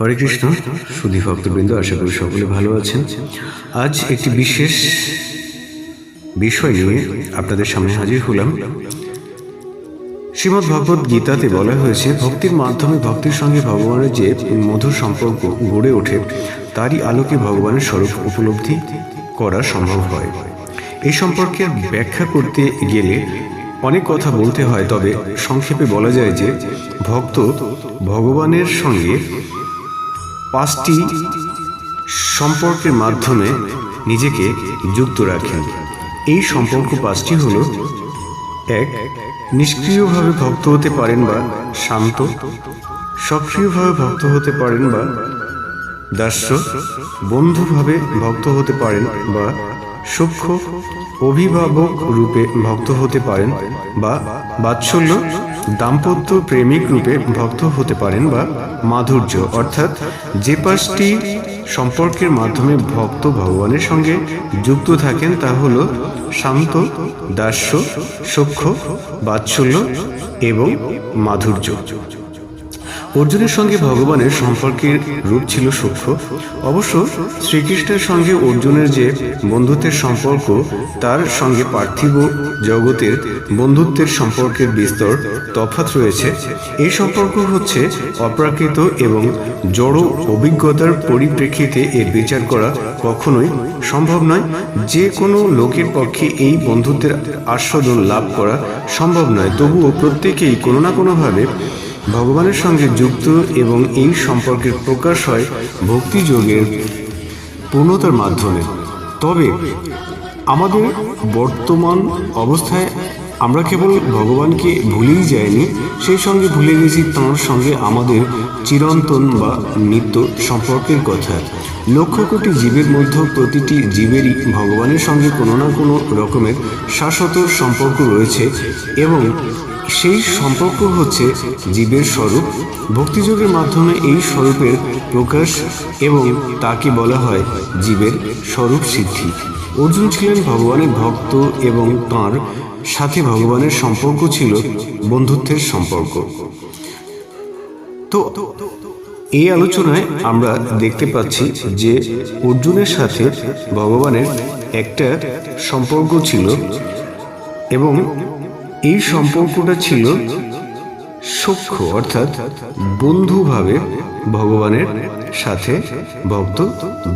হরে কৃষ্ণ, সুধী ভক্তবৃন্দ, আশা করি সকলে ভালো আছেন। আজ একটি বিশেষ বিষয় নিয়ে আপনাদের সামনে হাজির হলাম। শ্রীমদ্ ভগবত গীতাতে বলা হয়েছে, ভক্তির মাধ্যমে ভক্তির সঙ্গে ভগবানের যে মধুর সম্পর্ক গড়ে ওঠে, তারই আলোকে ভগবানের স্বরূপ উপলব্ধি করা সম্ভব হয়। এই সম্পর্কে ব্যাখ্যা করতে গেলে অনেক কথা বলতে হয়, তবে সংক্ষেপে বলা যায় যে, ভক্ত ভগবানের সঙ্গে পাঁচটি সম্পর্কের মাধ্যমে নিজেকে যুক্ত রাখেন এই সম্পর্ক পাঁচটি হল, এক, নিষ্ক্রিয়ভাবে ভক্ত হতে পারেন বা শান্ত, সক্রিয়ভাবে ভক্ত হতে পারেন বা দাস্য, বন্ধুভাবে ভক্ত হতে পারেন বা সূক্ষ্ম, অভিভাবক রূপে ভক্ত হতে পারেন বা বাৎসল্য, দাম্পত্য প্রেমিক রূপে ভক্ত হতে পারেন বা মাধুর্য, অর্থাৎ যে পাঁচটি সম্পর্কের মাধ্যমে ভক্ত ভগবানের সঙ্গে যুক্ত থাকেন তা হল শান্ত, দাস্য, সূক্ষ্ম, বাৎসল্য এবং মাধুর্য। অর্জুনের সঙ্গে ভগবানের সম্পর্কের রূপ ছিল সূক্ষ্ম। অবশ্য শ্রীকৃষ্ণের সঙ্গে অর্জুনের যে বন্ধুত্বের সম্পর্ক, তার সঙ্গে পার্থিব জগতের বন্ধুত্বের সম্পর্কের বিস্তর তফাৎ রয়েছে। এই সম্পর্ক হচ্ছে অপ্রাকৃত এবং জড় অভিজ্ঞতার পরিপ্রেক্ষিতে এর বিচার করা কখনোই সম্ভব নয়। যে কোনো লোকের পক্ষে এই বন্ধুত্বের আস্বাদন লাভ করা সম্ভব নয়। তবুও প্রত্যেকেই কোনো না কোনোভাবে ভগবানের সঙ্গে যুক্ত এবং এই সম্পর্কের প্রকাশ হয় ভক্তিযোগের পূর্ণতার মাধ্যমে। তবে আমাদের বর্তমান অবস্থায় আমরা কেবল ভগবানকে ভুলেই যাইনি, সেই সঙ্গে ভুলে গেছি তাঁর সঙ্গে আমাদের চিরন্তন বা নিত্য সম্পর্কের কথা। লক্ষ কোটি জীবের মধ্যে প্রতিটি জীবেরই ভগবানের সঙ্গে কোনো না কোনো রকমের শাশ্বত সম্পর্ক রয়েছে এবং সেই সম্পর্ক হচ্ছে জীবের স্বরূপ। ভক্তিযোগের মাধ্যমে এই স্বরূপের প্রকাশ এবং তাকে বলা হয় জীবের স্বরূপ সিদ্ধি। অর্জুন ছিলেন ভগবানের ভক্ত এবং তাঁর সাথে ভগবানের সম্পর্ক ছিল বন্ধুত্বের সম্পর্ক। তো, এই আলোচনায় আমরা দেখতে পাচ্ছি যে অর্জুনের সাথে ভগবানের একটা সম্পর্ক ছিল এবং এই সম্পর্কটা ছিল সূক্ষ্ম, অর্থাৎ বন্ধুভাবে ভগবানের সাথে ভক্ত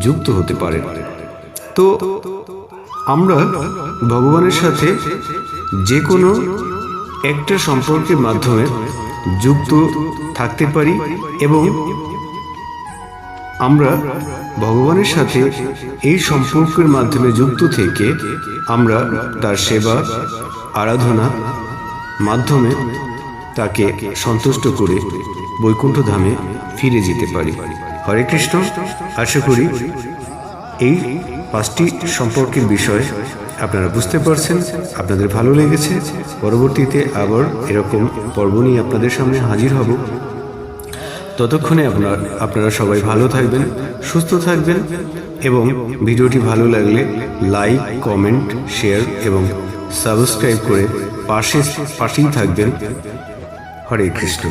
যুক্ত হতে পারে। তো আমরা ভগবানের সাথে যে কোনো একটা সম্পর্কের মাধ্যমে যুক্ত থাকতে পারি এবং আমরা ভগবানের সাথে এই সম্পর্কের মাধ্যমে যুক্ত থেকে আমরা তার সেবা, আরাধনা মাধ্যমে তাকে সন্তুষ্ট করে বৈকুণ্ঠ ধামে ফিরে যেতে পারি। হরে কৃষ্ণ, আশা করি এই পাঁচটি সম্পর্কের বিষয় আপনারা বুঝতে পারছেন, আপনাদের ভালো লেগেছে। পরবর্তীতে আবার এরকম পর্ব নিয়ে আপনাদের সামনে হাজির হব। ততক্ষণে আপনার আপনারা সবাই ভালো থাকবেন, সুস্থ থাকবেন এবং ভিডিওটি ভালো লাগলে লাইক কমেন্ট শেয়ার এবং সাবস্ক্রাইব করে পাশে পাশেই থাকবেন। হরে কৃষ্ণ।